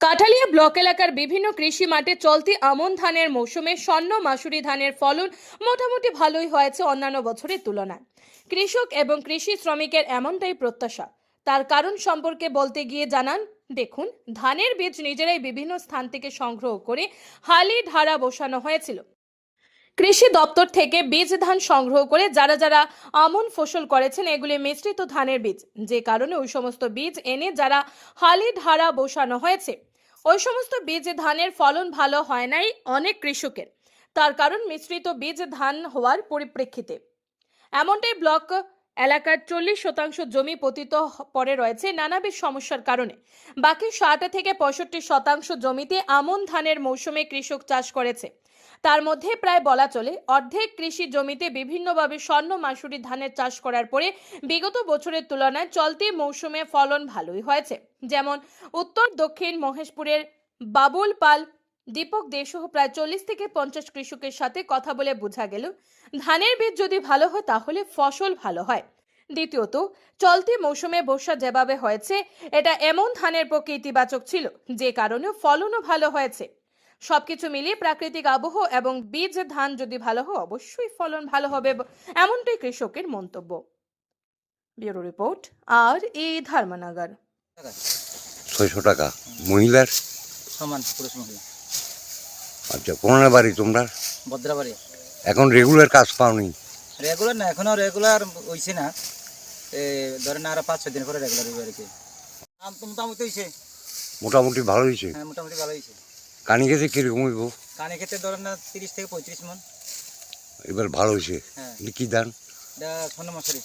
Kathalia block এলাকার বিভিন্ন কৃষি মাঠে চলতি আমন ধানের মৌসুমে স্বর্ণ মাসুরি ধানের ফলন মোটামুটি ভালোই হয়েছে অন্যান্য বছরের তুলনায়। কৃষক এবং কৃষি শ্রমিকের এমনটাই প্রত্যাশা। তার কারণ সম্পর্কে বলতে গিয়ে জানান, দেখুন, ধানের বীজ নিজেরাই বিভিন্ন স্থান থেকে সংগ্রহ করে হালি ধারা বসানো হয়েছিল। কৃষি দপ্তর থেকে বীজ ধান সংগ্রহ করে যারা যারা আমন ফসল করেছেন, এগুলি মিশ্রিত ধানের বীজ। যে কারণে ওই সমস্ত বীজ এনে যারা হালি ধারা বসানো হয়েছে ওই সমস্ত বীজ ধানের ফলন ভালো হয় নাই অনেক কৃষকের। তার কারণ মিশ্রিত বীজ ধান হওয়ার পরিপ্রেক্ষিতে। এমনটাই ব্লক এলাকার চল্লিশ শতাংশ জমি পতিত পরে রয়েছে নানাবিধ সমস্যার কারণে। বাকি ষাট থেকে পঁয়ষট্টি শতাংশ জমিতে আমন ধানের মৌসুমে কৃষক চাষ করেছে। তার মধ্যে প্রায় বলা চলে, অর্ধেক কৃষি জমিতে বিভিন্নভাবে স্বর্ণ মাসুরি ধানের চাষ করার পরে বিগত বছরের তুলনায় চলতি মৌসুমে ফলন ভালোই হয়েছে। যেমন, উত্তর, দক্ষিণ মহেশপুরের বাবুল পাল, দীপক দেসহ প্রায় চল্লিশ থেকে পঞ্চাশ কৃষকের সাথে কথা বলে বোঝা গেল, ধানের বীজ যদি ভালো হয় তাহলে ফসল ভালো হয়। দ্বিতীয়ত, চলতি মৌসুমে বর্ষা যেভাবে হয়েছে, এটা এমন ধানের পক্ষে ইতিবাচক ছিল, যে কারণে ফলনও ভালো হয়েছে। সবকিছু মিলিয়ে প্রাকৃতিক আবহ এবং বীজ ধান যদি ভালো হয় অবশ্যই ফলন ভালো হবে এমনটাই কৃষকের মন্তব্য। ব্যুরো রিপোর্ট আর এ ধর্মনগর। ছয়শো টাকা। মহিলার? সমান পুরুষ মহিলা। আচ্ছা কোনার বাড়ি তোমরা? ভদ্রাবাড়ি। এখন রেগুলার কাজ পাওনি? রেগুলার না এখনও রেগুলার হইছে না। এ ধরেন আর পাঁচ ছয় দিন পরে রেগুলার হইবে আর কি। আম তো মোটামুটি হইছে। মোটামুটি ভালো হয়েছে হ্যাঁ মোটামুটি ভালো হয়েছে কানি খেতে কীরকম হইব? কানি খেতে ধরেন না তিরিশ থেকে পঁয়ত্রিশ মন। এবার ভালো হয়েছে। হ্যাঁ। কি ধান এটা স্বর্ণ মশারি